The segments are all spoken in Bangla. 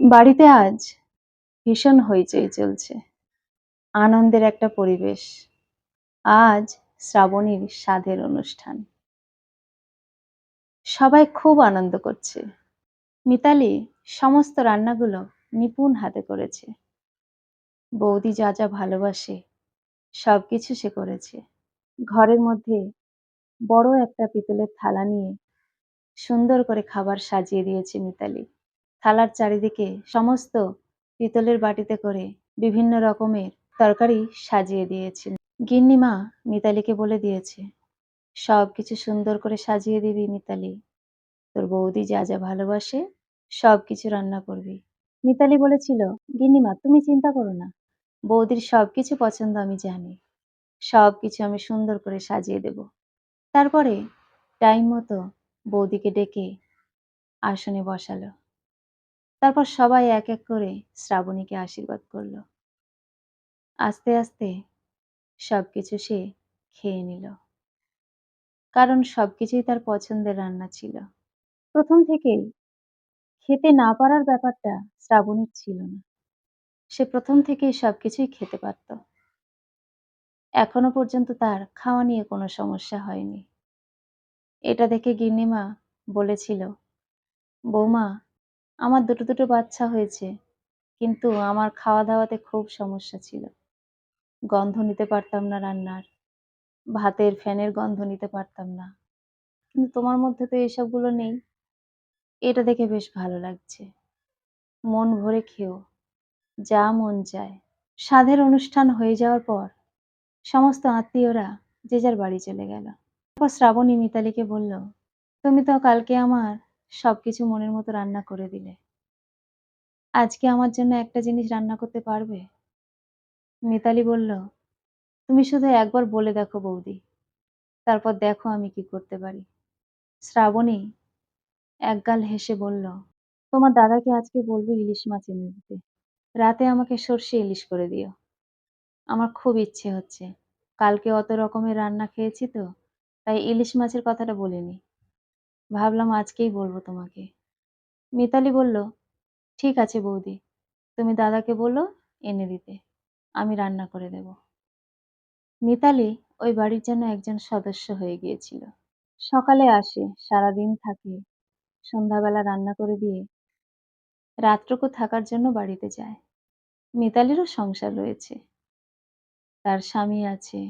বাড়িতে আজ ভীষণ হইচই চলছে। আনন্দের একটা পরিবেশ। আজ শ্রাবণীর স্বাদের অনুষ্ঠান। সবাই খুব আনন্দ করছে। মিতালি সমস্ত রান্নাগুলো নিপুণ হাতে করেছে। বৌদি যা যা ভালোবাসে, সবকিছু সে করেছে। ঘরের মধ্যে বড় একটা পিতলের থালা নিয়ে সুন্দর করে খাবার সাজিয়ে দিয়েছে মিতালি। থালার চারিদিকে সমস্ত পিতলের বাটিতে করে বিভিন্ন রকমের তরকারি সাজিয়ে দিয়েছেন গিন্নিমা মিতালিকে বলে দিয়েছে সব কিছু সুন্দর করে সাজিয়ে দিবি মিতালি। তোর বৌদি যা যা ভালোবাসে সব কিছু রান্না করবি। মিতালি বলেছিল, গিন্নিমা, তুমি চিন্তা করো না। বৌদির সব কিছু পছন্দ আমি জানি। সব কিছু আমি সুন্দর করে সাজিয়ে দেব। তারপরে টাইম মতো বৌদিকে ডেকে আসনে বসালো। তারপর সবাই এক এক করে শ্রাবণীকে আশীর্বাদ করল। আস্তে আস্তে সবকিছু সে খেয়ে নিল। কারণ সবকিছুই তার পছন্দের রান্না ছিল। প্রথম থেকেই খেতে না পারার ব্যাপারটা শ্রাবণীর ছিল না। সে প্রথম থেকেই সবকিছুই খেতে পারত। এখনও পর্যন্ত তার খাওয়া নিয়ে কোনো সমস্যা হয়নি। এটা দেখে গিন্নিমা বলেছিল, বৌমা আমার দুটো দুটো বাচ্চা হয়েছে, কিন্তু আমার খাওয়া দাওয়াতে খুব সমস্যা ছিল। গন্ধ নিতে পারতাম না রান্নার, ভাতের ফ্যানের গন্ধ নিতে পারতাম না। কিন্তু তোমার মধ্যে তো এসবগুলো নেই, এটা দেখে বেশ ভালো লাগছে। মন ভরে খেও, যা মন চায়। সাধের অনুষ্ঠান হয়ে যাওয়ার পর, সমস্ত আত্মীয়রা যে যার বাড়ি চলে গেল। তারপর শ্রাবণী মিতালিকে বলল, তুমি তো কালকে আমার সবকিছু মনের মতো রান্না করে দিলে। আজকে আমার জন্য একটা জিনিস রান্না করতে পারবে? মিতালি বলল, তুমি শুধু একবার বলে দেখো বৌদি, তারপর দেখো আমি কি করতে পারি। শ্রাবণী একগাল হেসে বলল, তোমার দাদাকে আজকে বলবে ইলিশ মাছ এনে দিতে। রাতে আমাকে সর্ষে ইলিশ করে দিও। আমার খুব ইচ্ছে হচ্ছে। কালকে অত রকমের রান্না খেয়েছি তো, তাই ইলিশ মাছের কথাটা বলিনি। ভাবলাম আজকেই বলব তোমাকে। মিতালি বলল, ঠিক আছে বৌদি। তুমি দাদাকে বলো এনে দিতে। আমি রান্না করে দেব। মিতালি ওই বাড়ির যেন একজন সদস্য হয়ে গিয়েছিল। সকালে আসে, সারাদিন থাকে। সন্ধ্যাবেলা রান্না করে দিয়ে রাত্রকু থাকার জন্য বাড়িতে যায়। মিতালিরও সংসার রয়েছে। তার স্বামী আছে,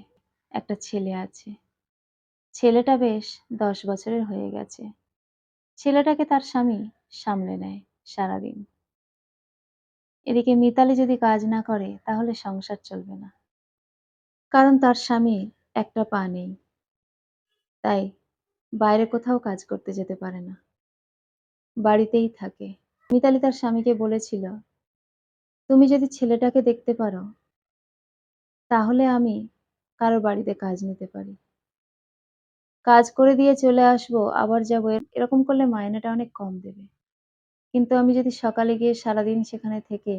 একটা ছেলে আছে। ছেলেটা বেশ দশ বছরের হয়ে গেছে। ছেলেটাকে তার স্বামী সামলে নেয় সারাদিন। এদিকে মিতালি যদি কাজ না করে, তাহলে সংসার চলবে না। কারণ তার স্বামী একটা পা নেই। তাই বাইরে কোথাও কাজ করতে যেতে পারে না। বাড়িতেই থাকে। মিতালি তার স্বামীকে বলেছিল, তুমি যদি ছেলেটাকে দেখতে পারো, তাহলে আমি কারও বাড়িতে কাজ নিতে পারি। কাজ করে দিয়ে চলে আসব, আবার যাব এরকম করলে মাইনেটা অনেক কম দেবে। কিন্তু আমি যদি সকালে গিয়ে সারাদিন সেখানে থেকে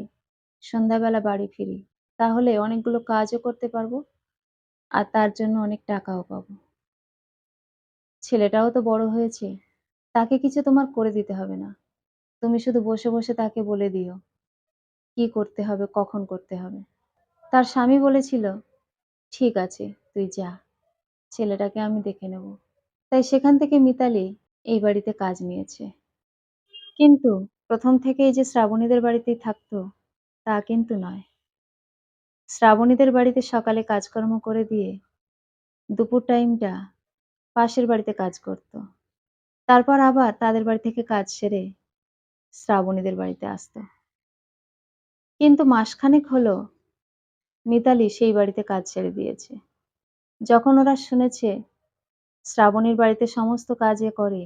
সন্ধ্যাবেলা বাড়ি ফিরি, তাহলে অনেকগুলো কাজও করতে পারব আর তার জন্য অনেক টাকাও পাবো। ছেলেটাও তো বড় হয়েছে, তাকে কিছু তোমার করে দিতে হবে না। তুমি শুধু বসে বসে তাকে বলে দিও, কি করতে হবে, কখন করতে হবে। তার স্বামী বলেছিল, ঠিক আছে, তুই যা। ছেলেটাকে আমি দেখে নেব। তাই সেখান থেকে মিতালি এই বাড়িতে কাজ নিয়েছে। কিন্তু প্রথম থেকেই যে শ্রাবণীদের বাড়িতেই থাকতো, তা কিন্তু নয়। শ্রাবণীদের বাড়িতে সকালে কাজকর্ম করে দিয়ে দুপুর টাইমটা পাশের বাড়িতে কাজ করত। তারপর আবার তাদের বাড়ি থেকে কাজ সেরে শ্রাবণীদের বাড়িতে আসতো। কিন্তু মাসখানেক হলো মিতালি সেই বাড়িতে কাজ ছেড়ে দিয়েছে। যখন ওরা শুনেছে শ্রাবণীর বাড়িতে সমস্ত কাজে করে,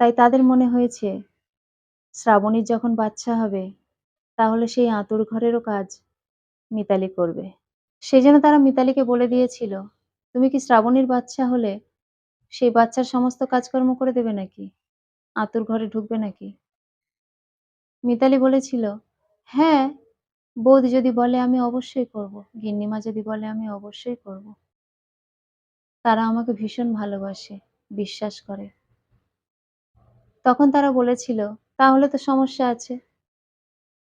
তাই তাদের মনে হয়েছে, শ্রাবণীর যখন বাচ্চা হবে, তাহলে সেই আঁতুর ঘরেরও কাজ মিতালি করবে। সেজন্য তারা মিতালিকে বলে দিয়েছিল, তুমি কি শ্রাবণীর বাচ্চা হলে সেই বাচ্চার সমস্ত কাজকর্ম করে দেবে নাকি? আঁতুর ঘরে ঢুকবে নাকি? মিতালি বলেছিল হ্যাঁ বৌদি যদি বলে আমি অবশ্যই করব, গিন্নিমা যদি বলে আমি অবশ্যই করব। তারা আমাকে ভীষণ ভালোবাসে বিশ্বাস করে তখন তারা বলেছিল তাহলে তো সমস্যা আছে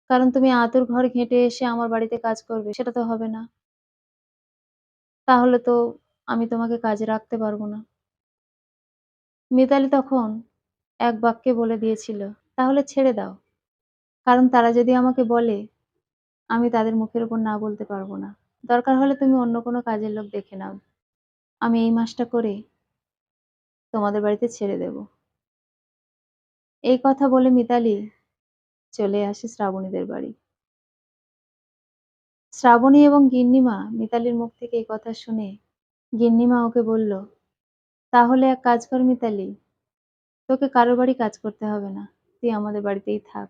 কারণ তুমি আতুর ঘর ঘেঁটে এসে আমার বাড়িতে কাজ করবে সেটা তো হবে না। তাহলে তো আমি তোমাকে কাজে রাখতে পারব না। মিতালি তখন এক বাক্যে বলে দিয়েছিল, "তাহলে ছেড়ে দাও। কারণ তারা যদি আমাকে বলে, আমি তাদের মুখের উপর না বলতে পারব না। দরকার হলে তুমি অন্য কোনো কাজের লোক দেখে নাও। আমি এই মাসটা করে তোমাদের বাড়িতে ছেড়ে দেব।" এই কথা বলে মিতালি চলে আসে শ্রাবণীদের বাড়ি। শ্রাবণী এবং গিন্নিমা মিতালির মুখ থেকে এই কথা শুনে গিন্নিমা ওকে বলল, "তাহলে এক কাজ কর মিতালি, তোকে কারও বাড়ি কাজ করতে হবে না। তুই আমাদের বাড়িতেই থাক।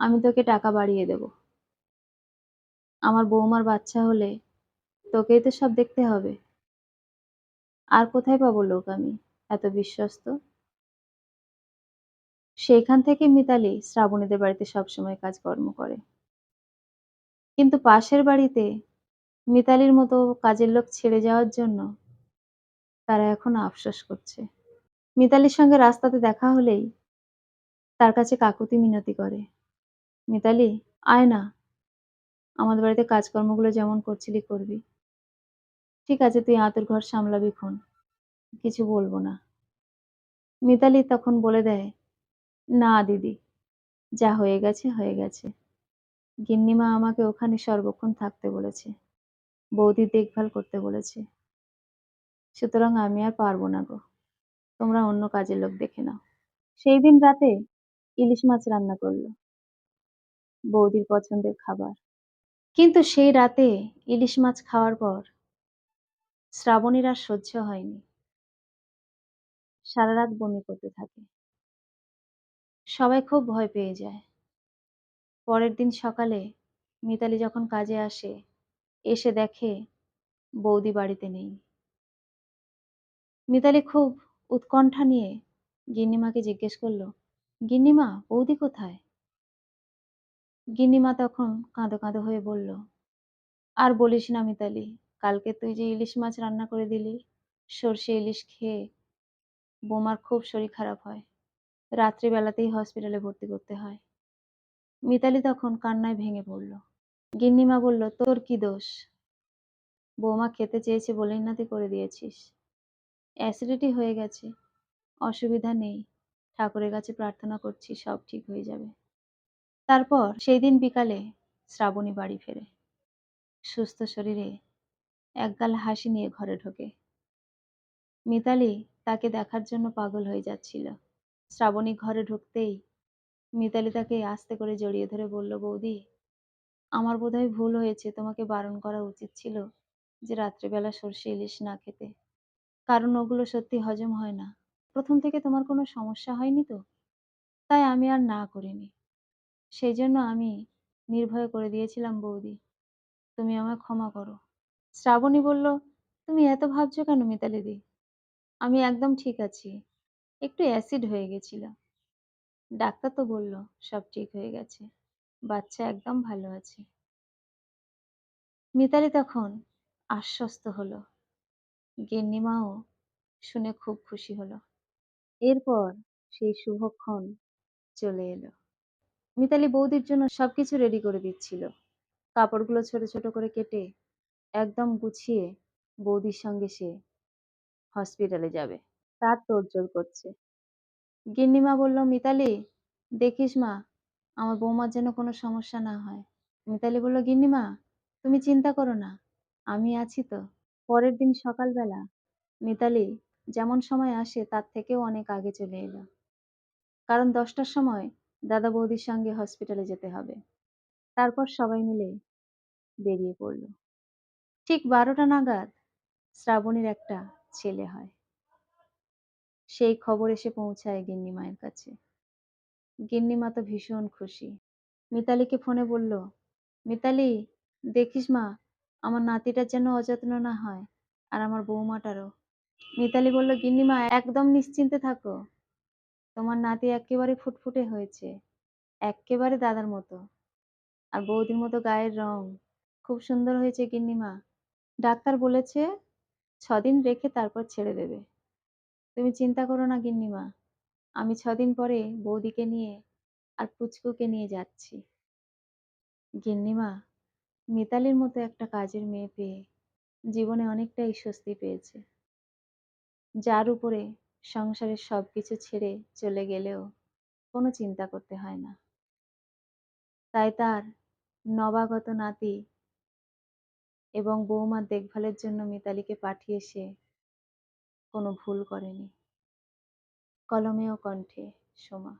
আমি তোকে টাকা বাড়িয়ে দেব। আমার বৌমার বাচ্চা হলে তোকেই তো সব দেখতে হবে। আর কোথায় পাবো লোক আমি এত বিশ্বস্ত?" সেইখান থেকে মিতালি শ্রাবণীদের বাড়িতে সবসময় কাজকর্ম করে। কিন্তু পাশের বাড়িতে মিতালির মতো কাজের লোক ছেড়ে যাওয়ার জন্য তারা এখন আফসোস করছে। মিতালির সঙ্গে রাস্তাতে দেখা হলেই তার কাছে কাকুতি মিনতি করে। "মিতালি, আয় না। আমাদের বাড়িতে কাজকর্মগুলো যেমন করছিলি করবি। ঠিক আছে তুই আঁতুড় ঘর সামলাবি খুন কিছু বলব না।" মিতালি তখন বলে দেয়, "না দিদি, যা হয়ে গেছে হয়ে গেছে। গিন্নিমা আমাকে ওখানে সর্বক্ষণ থাকতে বলেছে। বৌদির দেখভাল করতে বলেছে। সুতরাং আমি আর পারব না গো। তোমরা অন্য কাজের লোক দেখে নাও।" সেই দিন রাতে ইলিশ মাছ রান্না করল। বৌদির পছন্দের খাবার। কিন্তু সেই রাতে ইলিশ মাছ খাওয়ার পর শ্রাবণীর আর সহ্য হয়নি। সারারাত বমি করতে থাকে। সবাই খুব ভয় পেয়ে যায়। পরের দিন সকালে মিতালি যখন কাজে আসে, এসে দেখে বৌদি বাড়িতে নেই। মিতালি খুব উৎকণ্ঠা নিয়ে গিন্নিমাকে জিজ্ঞেস করল "গিন্নিমা, বৌদি কোথায়?" গিন্নিমা তখন কাঁদো কাঁদো হয়ে বলল, "আর বলিস না মিতালি, কালকে তুই যে ইলিশ মাছ রান্না করে দিলি, সর্ষে ইলিশ খেয়ে বৌমার খুব শরীর খারাপ হয়। রাত্রিবেলাতেই হসপিটালে ভর্তি করতে হয়।" মিতালি তখন কান্নায় ভেঙে পড়ল। গিন্নিমা বলল, "তোর কি দোষ? বৌমা খেতে চেয়েছে বলেই না তুই করে দিয়েছিস। অ্যাসিডিটি হয়ে গেছে, অসুবিধা নেই। ঠাকুরের কাছে প্রার্থনা করছি সব ঠিক হয়ে যাবে।" তারপর সেই দিন বিকালে শ্রাবণী বাড়ি ফেরে। সুস্থ শরীরে একগাল হাসি নিয়ে ঘরে ঢোকে। মিতালি তাকে দেখার জন্য পাগল হয়ে যাচ্ছিল। শ্রাবণী ঘরে ঢুকতেই মিতালি তাকে আস্তে করে জড়িয়ে ধরে বলল, "বৌদি, আমার বোধহয় ভুল হয়েছে। তোমাকে বারণ করা উচিত ছিল যে রাত্রিবেলা সর্ষে ইলিশ না খেতে। কারণ ওগুলো সত্যি হজম হয় না। প্রথম থেকে তোমার কোনো সমস্যা হয়নি তো? তাই আমি আর না করিনি। সেই জন্য আমি নির্ভয় করে দিয়েছিলাম বৌদি। তুমি আমায় ক্ষমা করো।" শ্রাবণী বলল, "তুমি এত ভাবছ কেন মিতালিদি? আমি একদম ঠিক আছি। একটু অ্যাসিড হয়ে গেছিল। ডাক্তার তো বলল সব ঠিক হয়ে গেছে। বাচ্চা একদম ভালো আছে।" মিতালি তখন আশ্বস্ত হলো। গিন্নিমাও শুনে খুব খুশি হল। এরপর সেই শুভক্ষণ চলে এলো। মিতালি বৌদির জন্য সবকিছু রেডি করে দিচ্ছিল। কাপড়গুলো ছোট ছোট করে কেটে একদম গুছিয়ে বৌদির সঙ্গে সে হসপিটালে যাবে। তার তোড়জোড় করছে। গিন্নিমা বলল, "মিতালি, দেখিস মা, আমার বৌমার যেন কোনো সমস্যা না হয়।" মিতালি বলল, "গিন্নিমা, তুমি চিন্তা করো না, আমি আছি তো।" পরের দিন সকালবেলা মিতালি যেমন সময় আসে তার থেকেও অনেক আগে চলে এলো। কারণ দশটার সময় দাদা বৌদির সঙ্গে হসপিটালে যেতে হবে। তারপর সবাই মিলে বেরিয়ে পড়ল। ঠিক বারোটা নাগাদ শ্রাবণীর একটা ছেলে হয়। সেই খবর এসে পৌঁছায় গিন্নিমায়ের কাছে। গিন্নিমা তো ভীষণ খুশি। মিতালিকে ফোনে বলল, "মিতালি, দেখিস মা, আমার নাতিটার যেন অযত্ন না হয়, আর আমার বৌমাটারও।" মিতালি বলল, "গিন্নিমা একদম নিশ্চিন্তে থাকো। তোমার নাতি এক্কেবারে ফুটফুটে হয়েছে, এক্কেবারে দাদার মতো। আর বৌদির মতো গায়ের রং। খুব সুন্দর হয়েছে গিন্নিমা। ডাক্তার বলেছে, ছদিন রেখে তারপর ছেড়ে দেবে। তুমি চিন্তা করো না গিন্নিমা। আমি ছদিন পরে বৌদিকে নিয়ে আর পুচকুকে নিয়ে যাচ্ছি গিন্নিমা মিতালির মতো একটা কাজের মেয়ে পেয়ে জীবনে অনেকটাই স্বস্তি পেয়েছে যার উপরে সংসারের সব কিছু ছেড়ে চলে গেলেও কোনো চিন্তা করতে হয় না তাই তার নবাগত নাতি এবং বৌমার দেখভালের জন্য মিতালিকে পাঠিয়ে সে কোনো ভুল করেনি। কলমে ও কণ্ঠে সোমা।